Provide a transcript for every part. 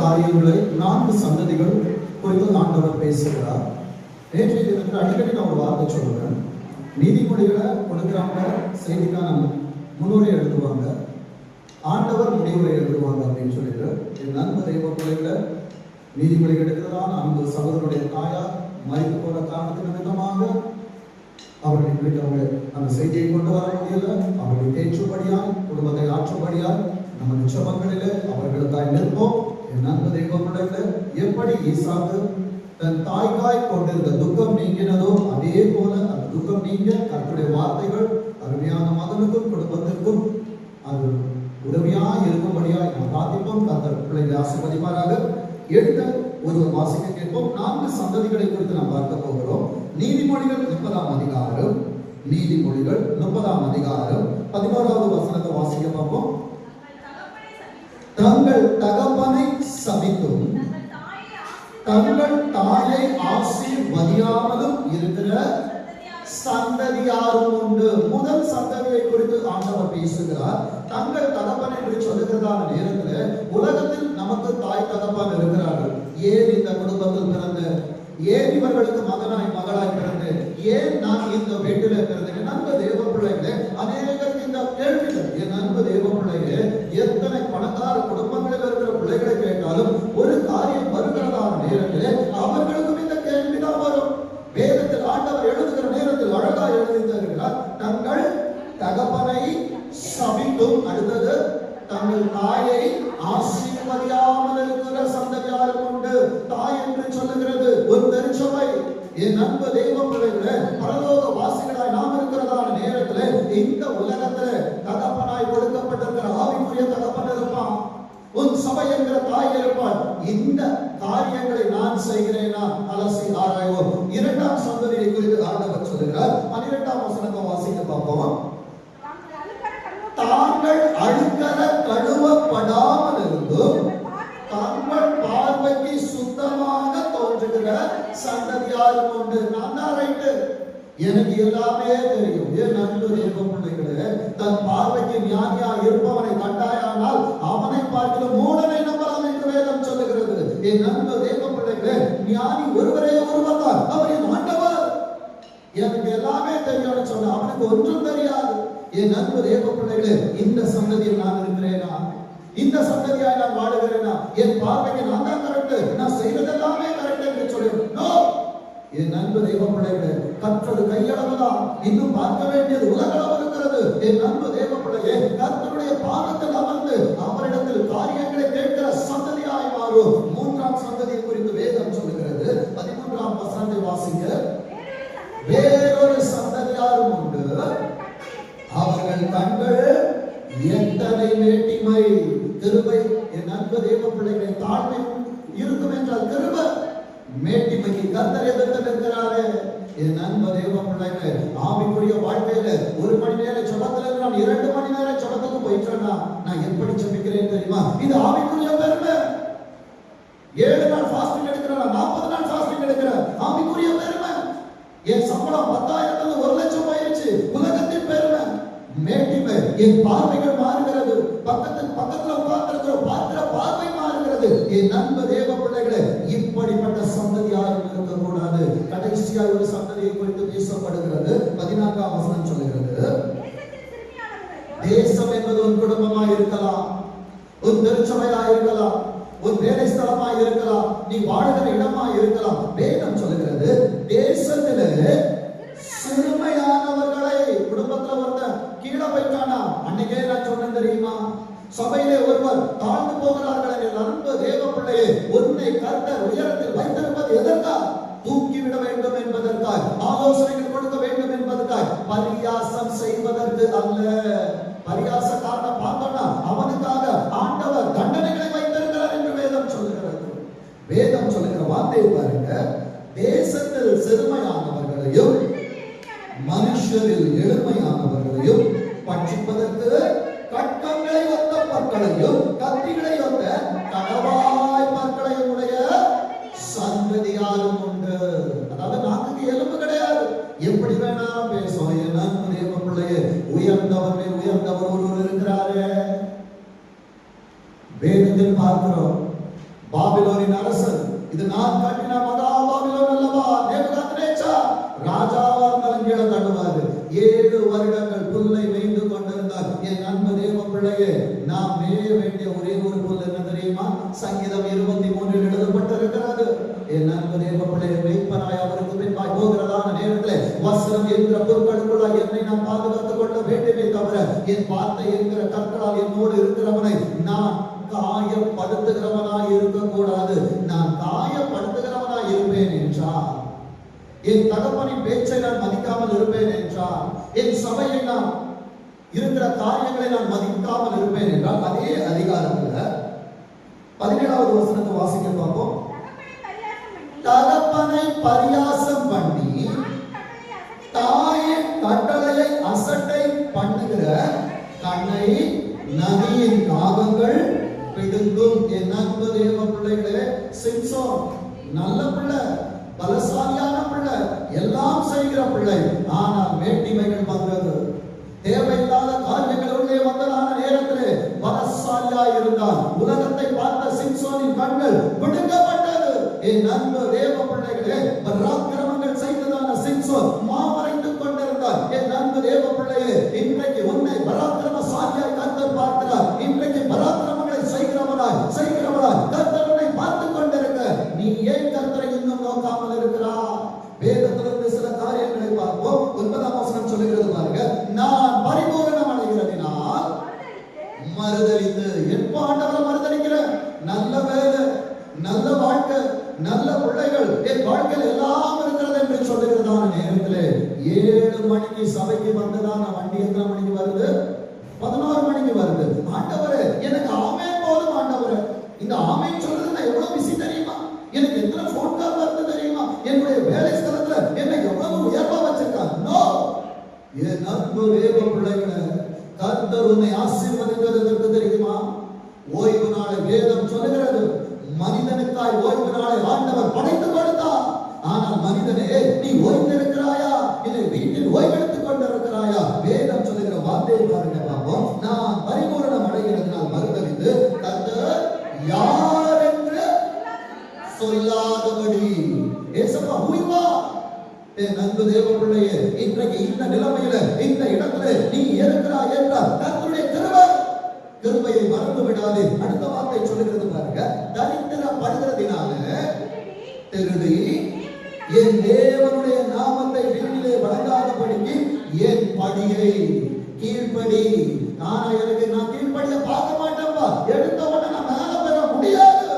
காரியங்களை நான்கு சந்ததிகள் குறித்து ஆண்டவர் பேசுகிறார். நேற்றைய தினத்தில் அடிக்கடி நான் ஒரு வார்த்தை சொல்லுவேன். நீதிமொழிகளை கொடுக்குறவங்க செய்திக்கான முன்னுரை எழுதுவாங்க ஆண்டவர் முடிவுரை எழுதுவாங்க அப்படின்னு சொல்லிட்டு என் நண்பர் தெய்வ பிள்ளைகளை நீதிமொழி எடுக்கிறதான அந்த சகோதரனுடைய தாயார் மறைந்து போன காரணத்தின் விதமாக அவர்களை இன்றைக்கு அந்த செய்தியை கொண்டு வர முடியல அவர்களை பேச்சும்படியால் குடும்பத்தை ஆற்றும்படியால் நம்ம நிச்சபங்களிலே அவர்களுக்காய் நிற்போம். என் நண்பர் எப்படி ஈசாக்கு தன் தாய்க்காய் கொண்டிருந்த துக்கம் நீங்கினதோ அதே போல அந்த துக்கம் நீங்க தன்னுடைய வார்த்தைகள் அருமையான மகனுக்கும் குடும்பத்திற்கும் அது உதவியா இருக்கும்படியா நாம் பிரார்த்திப்போம். கர்த்தர் பிள்ளைகளை ஆசிர்வதிப்பாராக. எடுத்த ஒரு வாசிக்க கேட்போம். நான்கு சந்ததிகளை குறித்து நாம் பார்க்க போகிறோம். நீதிமொழிகள் முப்பதாம் அதிகாரம். நீதிமொழிகள் முப்பதாம் அதிகாரம். பதினோராவது வசனத்தை வாசிக்க பார்ப்போம். தங்கள் தகப்பனை சபித்தும் தங்கள் தாயை ஆசீர்வதியாமலும் இருக்கிற சந்ததியாரும் உண்டு. முதல் சந்ததியை குறித்து ஆண்டவர் பேசுகிறார். தங்கள் தகப்பனை குறித்து சொல்லுகிறதான நேரத்தில் உலகத்தில் நமக்கு தாய் தகப்பன் இருக்கிறார்கள். ஏன் இந்த குடும்பத்தில் பிறந்து? ஏன் இவர்களுக்கு மகனாய் மகளாய் பிறந்து? ஏன் நான் இந்த வீட்டில் பிறந்தேன்? என் அன்பு தேவ பிள்ளைகளே அநேகருக்கு இந்த கேள்விகள் என் அன்பு தேவ பிள்ளைகளே சந்ததியாரும் உண்டு நான் தான் ரைட்டு. எனக்கு எல்லாமே தெரியும். என் நண்பர் தேவ பிள்ளைகளே தன் பார்வைக்கு ஞானியா இருப்பவனை கண்டாயானால் அவனை பார்க்கிற மூடனை நம்பலாம் என்று வேதம் சொல்லுகிறது. என் நண்பர் தேவ பிள்ளைகளே ஞானி ஒருவரே ஒருவர் தான். அவர் என் ஆண்டவர். எனக்கு எல்லாமே தெரியும்னு சொன்ன அவனுக்கு ஒன்றும் தெரியாது. என் நண்பர் தேவ பிள்ளைகளே இந்த சந்ததியில் நான் இருக்கிறேனா? இந்த சந்ததியாய் நான் வாழுகிறேனா? என் பார்வைக்கு நான் தான் கரெக்ட் நான் செய்வதெல்லாமே கரெக்ட் நோ என் நண்பு தெய்வ பிள்ளைகளே கற்றது கையளவுதான் இன்னும் பார்க்க வேண்டியது உலகளவு இருக்கிறது. என் நண்பு தெய்வ பிள்ளையே கர்த்தருடைய பாகத்தில் அமர்ந்து அவரிடத்தில் காரியங்களை கேட்கிற சந்ததியாய் மாறும் மூன்றாம் சந்ததியை குறித்து வேதம் சொல்லுகிறது. பதிமூன்றாம் வசனத்தை வாசிங்க. வேறொரு சந்ததியாரும் உண்டு. அவர்கள் கண்கள் எத்தனை வேட்டிமை திருமை என் அன்பு தேவ பிள்ளைகளை தாழ்மை இருக்கும் என்றால் கிருபை. மேட்டிமைக்கு கர்த்தர் எதிர்த்து நிற்கிறாரே என் நண்ப தேவ பிள்ளைங்க ஆவிக்குரிய வாழ்க்கையில ஒரு மணி நேரம் ஜபத்துல நான் இரண்டு மணி நேரம் ஜபத்துக்கு போயிட்டேன்னா நான் எப்படி ஜபிக்கிறேன் தெரியுமா? இது ஆவிக்குரிய பெருமை. ஏழு நாள் ஃபாஸ்டிங் எடுக்கிறேன் நாற்பது நாள் ஃபாஸ்டிங் எடுக்கிறேன். ஆவிக்குரிய பெருமை. என் சம்பளம் பத்தாயிரத்துல ஒரு லட்சம் போயிருச்சு உலகத்தின் பெருமை. மேட்டிமை என் பார்வைகள் மாறுகிறது. பக்கத்தில் பக்கத்துல உட்கார்ந்து பார்க்கிற பார்வை மாறுகிறது. என் நண்பு தேவ பிள்ளைகளே இப்படிப்பட்ட சந்ததி யாரும் இருக்கக்கூடாது. கடைசியாக ஒரு சந்ததியை குறித்து பேசப்படுகிறது. பதினான்காம் வசனம் சொல்லுகிறது. தேசம் என்பது உன் குடும்பமா இருக்கலாம் உன் திருச்சபையா இருக்கலாம் உன் வேலை ஸ்தலமா இருக்கலாம் நீ வாழ்கிற இடமா இருக்கலாம். வேதம் சொல்லுகிறது தேசத்திலே சிறுமையானவர்களை குடும்பத்துல ஒருத்தன் கீழே போயிட்டானா அன்னைக்கே நான் சொன்னேன் தெரியுமா? சபையிலே ஒருவர் தாழ்ந்து போகிறார்கள் தேவ உன்னை கர்த்தர் உயரத்தில் வைத்திருப்பது எதற்காக? தூக்கிவிட வேண்டும் என்பதற்காய் ஆலோசனைகள் கொடுக்க வேண்டும் என்பதற்காய் பரியாசம் செய்வதற்கு அல்ல. பரியாசக்காரனை பார்த்தோம்னா அவனுக்காக ஆண்டவர் தண்டனைகளை வைத்திருக்கிறார் என்று வேதம் சொல்லுகிறது. வேதம் சொல்லுகிற வார்த்தையை பாருங்க. தேசத்தில் சிறுமையானவர்களையும் மனுஷரில் எளிமையானவர்களையும் பட்சிப்பதற்கு கட்டங்களை ஒத்த மக்களையும் கத்திகளை ஒத்த ராஜாவா இருந்தாலும் கீழே தள்ளுவாரு ஏழு வருடங்கள் புல்லை மேய்ந்து கொண்டிருந்தார். என் அன்பு தேவ பிள்ளையே நாம் மேய வேண்டிய ஒரே ஒரு புல் என்ன தெரியுமா? சங்கீதம் இருபத்தி மூன்றில் எழுதப்பட்டிருக்கிறது. என் அன்பு தேவ பிள்ளையை மெய்ப்பனாய் அவருக்கு பின்பாய் போகிறதான நேரத்தில் வஸ்திரம் என்கிற பொருட்களுக்குள்ளாய் என்னை நான் பாதுகாத்துக் கொள்ள வேண்டுமே தவிர என் வார்த்தை என்கிற கற்களால் என்னோடு இருக்கிறவனை நான் காயப்படுத்துகிறவனாய் இருக்கக்கூடாது. நான் காயப்படுத்துகிறவனாய் இருப்பேன் என்றார். என் தகப்பனின் பேச்சை நான் மதிக்காமல் இருப்பேன் என்றால் என் சபையை நான் இருக்கிற காரியங்களை நான் மதிக்காமல் இருப்பேன் என்றால் அதே அதிகாரத்துல பதினேழாவது வசனத்தை வாசிக்க பார்ப்போம். தகப்பனை பரியாசம் பண்ணி தாயின் கட்டளையை அசட்டை பண்ணுகிற கண்ணை நதியின் காகங்கள் பிடுங்கும். என் அன்பு தேவ பிள்ளைகளே சிம்சோன் நல்ல பிள்ளை. செய்கிற பிள்ளை. ஆனால் மேட்டிமைகள் வந்தது தேவையில்லாத காரியங்கள் உள்ளே வந்ததான நேரத்திலே பலசாலியா இருந்தான். உலகத்தை பார்த்த சிம்சோனின் கண்கள் விடுக்கப்பட்டது என் அன்பு தேவ பிள்ளைகளே நீ ஓய்ந்திருக்கிறாயா? இல்லை வீட்டில் ஓய்வெடுத்துக் கொண்டிருக்கிறாயா? வேதம் சொல்லுகிற வார்த்தையை பாருங்க பாப்போம். நான் பரிபூரணம் அடைகிறதுனால் மறுதலித்து கர்த்தர் யார் என்று சொல்லாதபடி. ஏசப்பா ஹூய்வா என் அன்பு தேவ பிள்ளையே இன்றைக்கு இந்த நிலைமையில இந்த இடத்துல நீ இருக்கிறாய் என்றால் தத்துடைய கிருபை கிருபையை மறந்து விடாதே. அடுத்த வார்த்தை சொல்லுகிறது பாருங்க தரித்திரப்படுகிறதினால திருடி என் தேவனுடைய வீட்டிலே வழங்காதபடிக்கு என் படியை? கீழ்ப்படி. நான் எனக்கு நான் கீழ்ப்படிய பார்க்க மாட்டேன்பா. எடுத்த உடனே நான் மேல பெற முடியாது.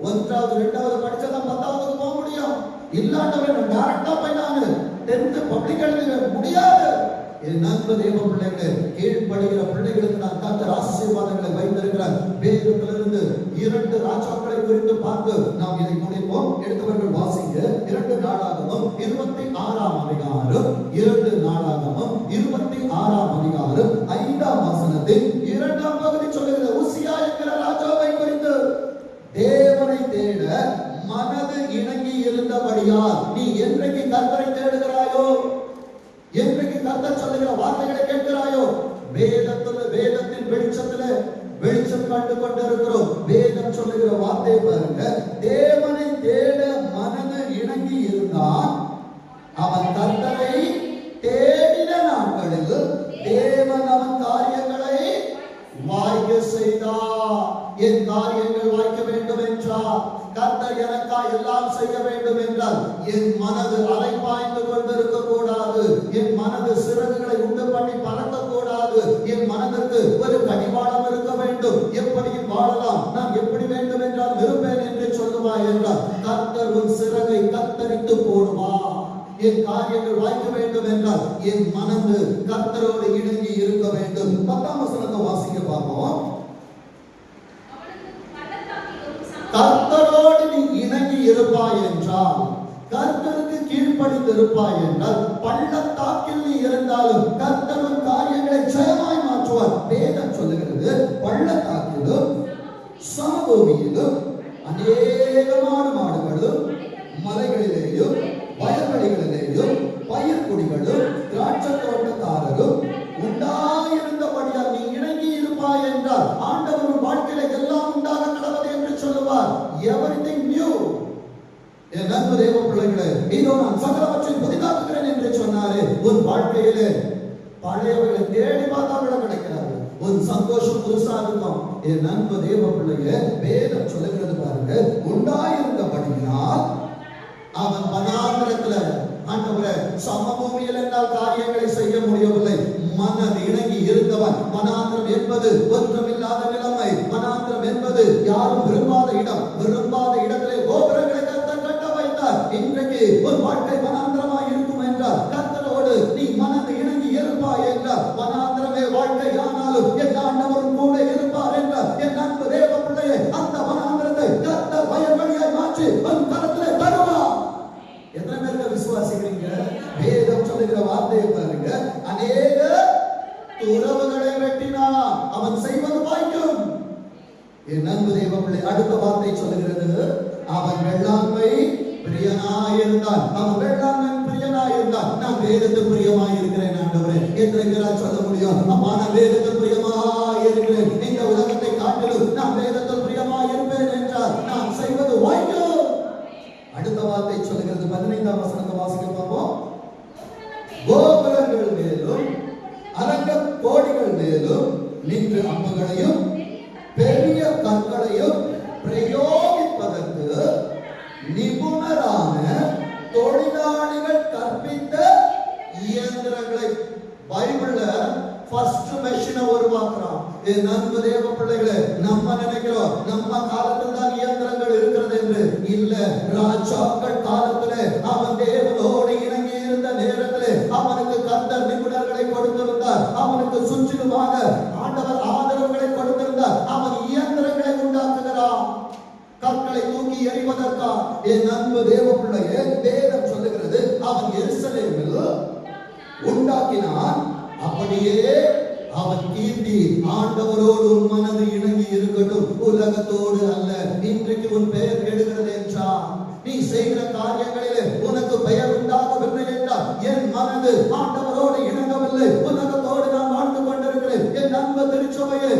ஒன்றாவது ரெண்டாவது படிச்சதான் பத்தாவது போக முடியும். இல்லாட்டவன் டேரக்டா போய் நான் டென்த் பப்ளிக் எழுதி முடியாது. என் தேவ பிள்ளைகளே கீழ்ப்படுகிற பிள்ளைகளுக்கு நான் கர்த்தர் ஆசீர்வாதங்களை வைத்திருக்கிறார் வேதத்திலிருந்து இரண்டு ராஜாக்களை குறித்து பார்த்து நாம் இதை முடிப்போம். எடுத்தவர்கள் வாசிங்க. இரண்டு நாளாகவும் இருபத்தி ஆறாம் அதிகாரம் இரண்டு நாளாகவும் இருபத்தி ஆறாம் அதிகாரம் ஐந்தாம் வசனத்தில் இரண்டாம் பகுதி சொல்லுகிற உசியா என்கிற ராஜாவை குறித்து தேவனை தேட மனது இணங்கி இருந்தபடியால் நீ என்றைக்கு கர்த்தரை தேடுகிற என்றைக்கு கர்த்தர் சொல்லுகிற வார்த்தைகளை கேட்கிறாயோ வேதத்துல வேதத்தின் வெளிச்சத்துல வெளிச்சம் கண்டு கொண்டிருக்கிறோம். வேதம் சொல்லுகிற வார்த்தை பாருங்க. தேவனை தேட மனது இணங்கி இருந்தான். அவன் தந்தனை தேடின நாட்களில் தேவன் அவன் காரியங்களை வாய்க்க செய்தார் என் காரியங்கள் வாய்க்க வேண்டும் என்றார். கர்த்தர் எனக்கா எல்லாம் செய்ய வேண்டும் என்றால் என் மனது அலை வாழலாம் நான் எப்படி வேண்டும் என்றால் விரும்பேன் என்று சொல்லுவாய் என்றால் கத்தர் உன் சிறகை கத்தரித்து போடுவா என் காரியங்கள் வாய்க்க வேண்டும் என்றால் என் மனது கர்த்தரோடு இணங்கி இருக்க வேண்டும். பத்தாம் வசனத்தை வாசிக்க பார்ப்போம். கர்த்தரோடு நீ இணங்கி இருப்பாய் என்றால் கர்த்தருக்கு கீழ்ப்படிந்து இருப்பாய் என்றால் பள்ளத்தாக்கில் நீ இருந்தாலும் கர்த்தரும் காரியங்களை ஜெயமாய் மாற்றுவார். வேதம் சொல்லுகிறது பள்ளத்தாக்கிலும் சமபூமியிலும் அநேகமான மாடுகளும் மலைகளிலேயும் வயல்வெளிகளிலேயும் பயிர்குடிகளும் திராட்சை தோட்டத்தாரரும் உண்டாயிருந்தபடியால் நீ இணங்கி இருப்பாய் என்றால் ஆண்டவரும் வாழ்க்கையில எல்லாம் உண்டாக கடவுள் என்று சொல்லுவார். எவ்ரிதிங் நியூ என் நண்பு தேவ பிள்ளைகளே இதோ நான் சகலவற்றை புதிதாக்குகிறேன் என்று சொன்னாரே. உன் வாழ்க்கையிலே பழையவர்களை தேடி பார்த்தா கூட கிடைக்கிறார்கள் உன் சந்தோஷம் புதுசா இருக்கும் என் அன்பு தேவ பிள்ளைய வேதம் சொல்லுகிறது பாருங்க. உண்டாயிருந்தபடியால் அவன் பதாந்திரத்துல ஆண்டவரே சமபூமியில் என்னால் காரியங்களை செய்ய முடியவில்லை. மனது இணங்கி இருந்தவன் மனாந்திரம் என்பது ஒன்றமில்லாத நிலைமை. மனாந்திரம் என்பது யாரும் விரும்பாத இடம். விரும்பாத இடத்திலே கோபுரங்களை கத்த கட்ட வைத்தார். இன்றைக்கு ஒரு வாழ்க்கை மனாந்திரமாய் இருக்கும் என்றார். துறவுகளை வெட்டினான் அவன் செய்வது வாய்க்கும் என் அன்பு தெய்வ பிள்ளை அடுத்த வார்த்தை சொல்லுகிறது. அவன் வெள்ளாண்மை பிரியனாயிருந்தான் அவன் வெள்ளாண்மை பிரியனாயிருந்தான் நான் வேதத்துக்கு பிரியமாயிருக்கிறேன் ஆண்டவரே. என்று சொல்ல முடியும்? அம்மா நான் வேதத்து பிரியமாய் இருக்கிறேன். இந்த உலக பைபிள்ல ஃபர்ஸ்ட் மெஷினை உருவாக்குறான். என் நண்பு தேவ பிள்ளைகளே நம்ம நினைக்கிறோம் நம்ம காலத்தில் தான் இயந்திரங்கள் இருக்கிறது என்று. இல்ல ராஜாக்கள் காலத்திலே அவன் தேவனோடு இணங்கி இருந்த நேரத்திலே அவனுக்கு கந்த நிபுணர்களை கொடுத்திருந்தார். அவனுக்கு சுற்றிலுமாக ஆண்டவர் ஆதரவுகளை கொடுத்திருந்தார். அவன் இயந்திரங்களை உண்டாக்குகிறான். கற்களை தூக்கி எறிவதற்கா என் அன்பு தேவ பிள்ளையே வேதம் சொல்லுகிறது அவன் எருசலேமில் உண்டாக்கினான். அப்படியே அவன் கீர்த்தி ஆண்டவரோடு உன் மனது இணங்கி இருக்கட்டும். உலகத்தோடு அல்ல இன்றைக்கு உன் பெயர் கெடுகிறது என்றார் நீ செய்கிற காரியங்களிலே உனக்கு பெயர் உண்டாகவில்லை என்றால் என் மனது ஆண்டவரோடு இணங்கவில்லை. உலகத்தோடு நான் வாழ்ந்து கொண்டிருக்கிறேன். என் நண்ப திருச்சபையே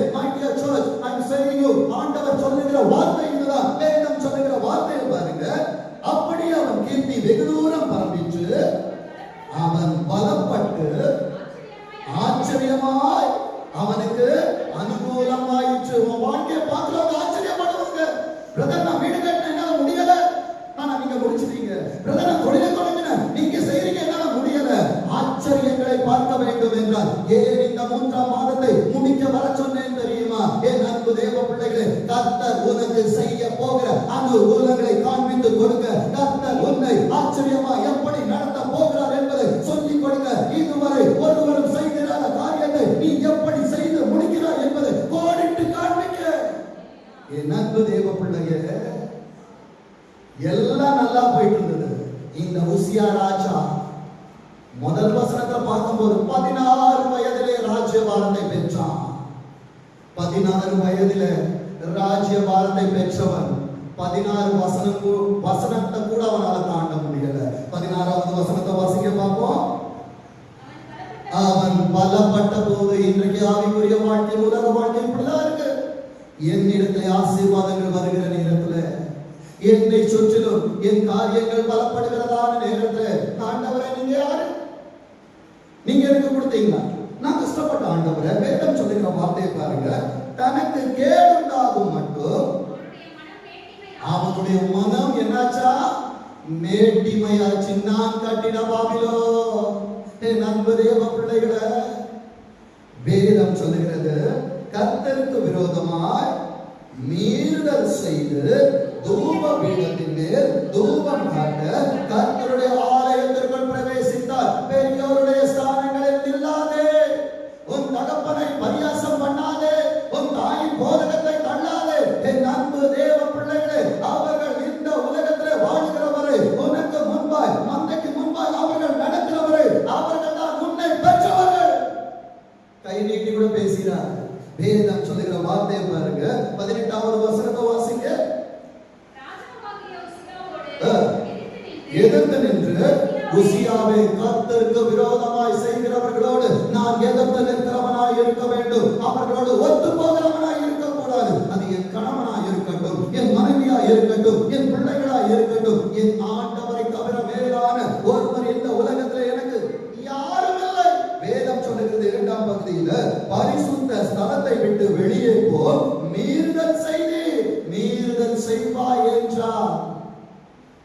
நீங்க கொடுத்தீங்களா நான் கஷ்டப்பட்ட ஆண்டவரை வேதம் சொல்லுகிற வார்த்தையை பாருங்க. தனக்கு கேடுண்டாகும் மட்டும் அவனுடைய மனம் என்னாச்சா? மேட்டிமையாச்சு நான் கட்டின பாபிலோ நண்பரே பிள்ளைகளை. வேதம் சொல்லுகிறது கத்தருக்கு விரோதமாய் மீறுதல் செய்து தூப பீடத்தின் மேல் தூபம் காட்ட கத்தருடைய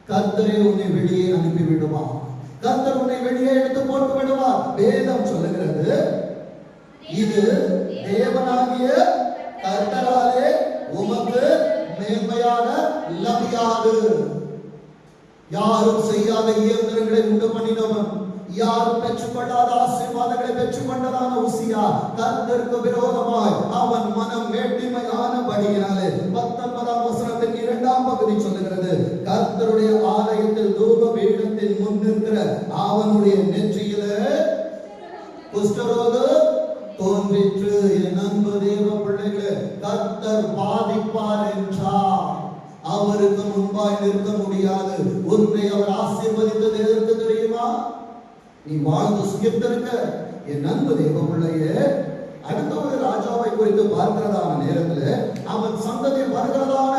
கர்த்தரே உன்னை வெளியே அனுப்பி விடுவார் கர்த்தர் உன்னை வெளியே எடுத்து போட்டு விடுவான் வேதம் சொல்லுகிறது இது தேவனாகிய கர்த்தராலே உமக்கு மேன்மையான லபியாது. யாரும் செய்யாத இயந்திரங்களை உண்டு பண்ணினவன் யாரும் பெற்றுக்கொள்ளாத ஆசீர்வாதங்களை பெற்றுக்கொண்டதான உசியா கர்த்தருக்கு விரோதமாய் அவன் மனம் மேட்டிமையானபடியினாலே பத்தொன்பதாம் வசனத்தின் இரண்டாம் பகுதி சொல்லுகிறது கர்த்தருடைய ஆலயத்தில் தூப பீடத்தில் முன் நிற்கிற அவனுடைய நெற்றியில குஷ்டரோகம் தோன்றிற்று. என் அன்பு தேவ பிள்ளைகளை கர்த்தர் பாதிப்பார் என்றார். அவருக்கு முன்பாய் நிற்க முடியாது. உன்னை அவர் ஆசீர்வதித்தது எதற்கு தெரியுமா? நீ வாழ்ந்து சுகித்திருக்க. என் அன்பு தேவ பிள்ளையே அடுத்த ஒரு ராஜாவை குறித்து பார்க்கிறதான நேரத்தில் அவன் சந்ததி வருகிறதான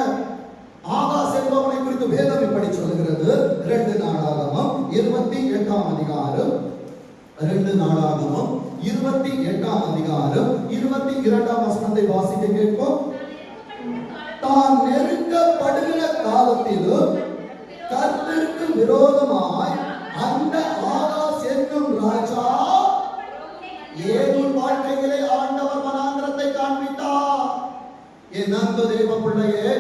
ஆகாஷ் என்பவனை வேதம் இப்படி சொல்லுகிறது. இரண்டு நாளாகமும் இருபத்தி எட்டாம் அதிகாரம். ரெண்டு நாளாகமும் இருபத்தி எட்டாம் அதிகாரம். இருபத்தி இரண்டாம் வசனத்தை வாசிக்க கேட்போம். தான் நெருக்கப்படுகிற காலத்திலும் கர்த்தருக்கு விரோதமாய் அந்த ஆகாஸ் என்னும் ராஜா ஏதும் வாழ்க்கைகளை ஆண்டவர் மனாந்திரத்தை காண்பித்தார். என் அன்பு தெய்வ பிள்ளையே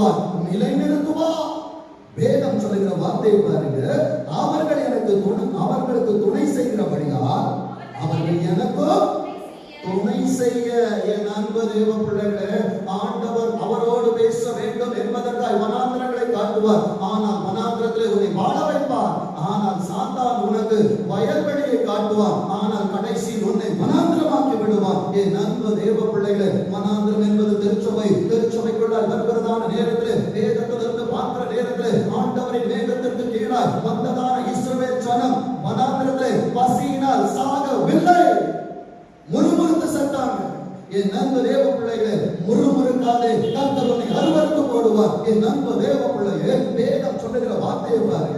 ஸ்திரப்படுத்துவார் நிலைநிறுத்துவார் வேதம் சொல்லுகிற வார்த்தையை பாருங்க. அவர்கள் எனக்கு துணை அவர்களுக்கு துணை செய்கிறபடியால் அவர்கள் எனக்கும் துணை செய்ய. என் அன்பு தேவ பிள்ளைகளே ஆண்டவர் அவரோடு பேச வேண்டும் என்பதற்காய் வனாந்திரங்களை காட்டுவார். ஆனால் வனாந்திரத்திலே உன்னை வாழ வைப்பார். ஆனால் சாத்தான் உனக்கு வயல்வெளியை காட்டுவார். ஆனால் கடைசியில் உன்னை வனாந்திரமாக்கி விடுவார். என் அன்பு தேவ பிள்ளைகளை திருச்சபைக்குள்ளால் நேரத்தில் வேதத்திலிருந்து மாற்ற நேரத்தில் ஆண்டவரின் வேதத்திற்கு கீழாய் வந்ததான இஸ்ரவேல் ஜனம் மனாந்திரத்தில் பசியினால் சாகவில்லை. முறுமுறுத்து செத்தாங்க. என் நண்பு தேவ பிள்ளைகளே முறுமுறுக்காதே. கத்தர் உன்னை அருவருத்து போடுவார். என் நண்பு தேவ பிள்ளையே வேதம் சொல்லுகிற வார்த்தையை பாரு.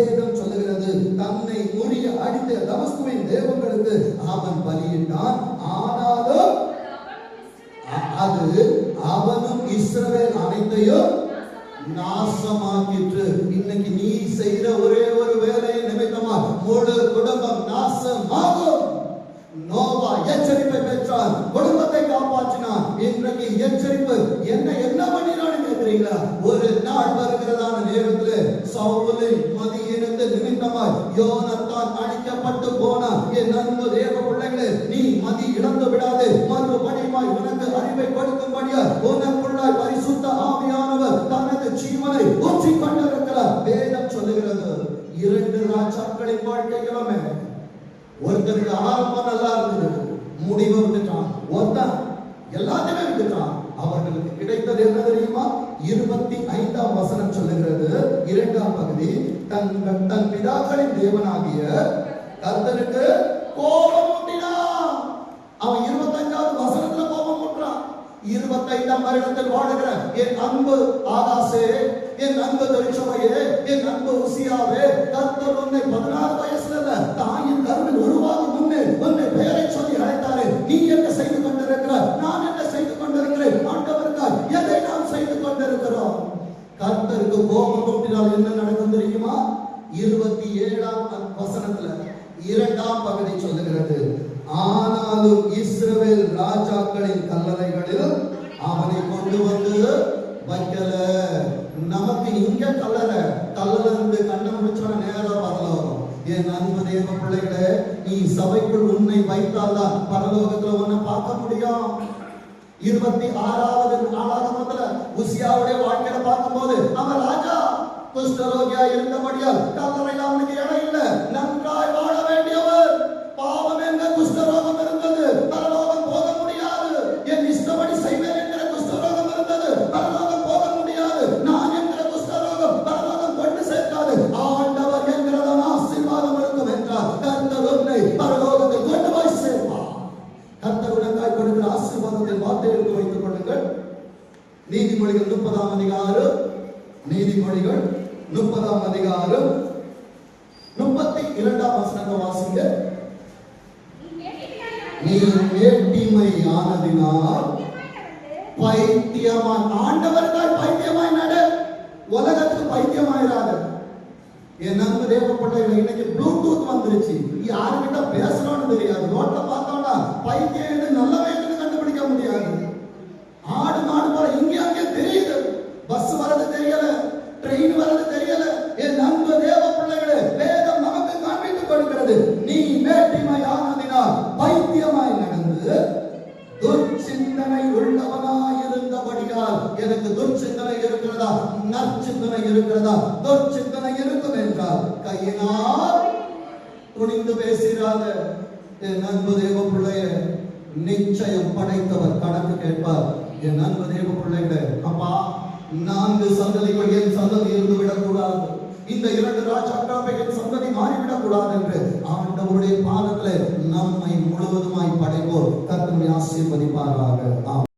வேதம் சொல்லுகிறது. தன்னை முடிய அடித்த தமஸ்குவின் தேவங்களுக்கு அவன் பலியிட்டான். ஆனாலும் அது அவனும் இஸ்ரவேல் அனைத்தையும் நாசமாக்கிற்று. இன்னைக்கு நீ செய்த ஒரே ஒரு வேலையை நிமித்தமா முழு குடும்பம் நாசமாகும். நோவா எச்சரிப்பை பெற்றான். குடும்பத்தை காப்பாற்றினான். இன்றைக்கு எச்சரிப்பு. என்ன என்ன பண்ணினாலும் கேட்கிறீங்களா? ஒரு நாள் வருகிறதான நேரத்துல சவுலை மதியினத்து நிமித்தமாய் யோனத்தான் அடிக்கப்பட்டு போன என் அன்பு தேவ பிள்ளைகளே நீ மதி இழந்து விடாது. மறுபடியுமாய் உனக்கு அறிவை கொடுக்கும்படியா உனக்குள்ளாய் பரிசுத்த ஆவியானவர் தனது ஜீவனை ஊற்றி கொண்டிருக்கிறார் வேதம் சொல்லுகிறது இரண்டு ராஜாக்களின் வாழ்க்கைகளுமே ஒருத்தருக்கு ஆரம்பம் நல்லா இருந்தது முடிவு விட்டுட்டான் ஒருத்தன் எல்லாத்தையுமே விட்டுட்டான். அவர்களுக்கு கிடைத்தது என்ன தெரியுமா? இருபத்தி ஐந்தாம் வசனம் சொல்லுகிறது. இரண்டாம் பகுதி தன் தன் பிதாக்களின் தேவனாகிய கர்த்தனுக்கு கோபம் ஊட்டினான் அவன் இருபத்தஞ்சாவது வசனத்துல கோபம் ஊட்டுறான் இருபத்தைந்தாம் வருடத்தில் வாழுகிற என் அன்பு ஆகாசே என் அன்பு தொழிற்சபையே என் அன்பு உசியாவே கர்த்தர் உன்னை பதினாறு வயசுல இல்ல தாயின் கருவில் உருவாகும் முன்னே உன்னை பெயரை சொல்லி அழைத்தாரே. நீ என்ன செய்து கொண்டிருக்கிறார் கர்த்தருக்கு கோபம் கொட்டினால் என்ன நடக்கும் தெரியுமா? இருபத்தி ஏழாம் வசனத்துல இரண்டாம் பகுதி சொல்லுகிறது. ஆனாலும் இஸ்ரவேல் ராஜாக்களின் கல்லறைகளில் அவனை கொண்டு வந்து வைக்கல. நமக்கு இங்க கல்லறை கல்லறை இருந்து கண்ணை முடிச்சோட நேரா பரலோகம் என் அன்பு தேவ பிள்ளைகளே நீ சபைக்குள் உன்னை வைத்தால்தான் பரலோகத்துல உன்னை பார்க்க முடியும். இருபத்தி ஆறாவது நாளாகமத்துல உசியாவுடைய வாழ்க்கையில பார்க்கும்போது அவன் ராஜா குஷ்டரோகியா இருந்தபடியால் கல்லறையில் அவனுக்கு இடம் இல்லை. நன்றாய் வாழ வேண்டியவர் இருக்கிறதா துர்ச்சிந்தனை இருக்கும் என்றால் கையினால் துணிந்து பேசிடாத என் அன்பு தேவ பிள்ளைய நிச்சயம் படைத்தவர் கணக்கு கேட்பார். என் அன்பு தேவ பிள்ளைகளே அப்பா நான்கு சந்ததிகள் என் சந்ததி இருந்து விடக்கூடாது. இந்த இரண்டு ராஜாக்கள் சந்ததி மாறிவிடக் கூடாது என்று ஆண்டவருடைய பாதத்தில் நம்மை முழுவதுமாய் படைப்போர் கர்த்தனை ஆசீர்வதிப்பாராக. ஆம்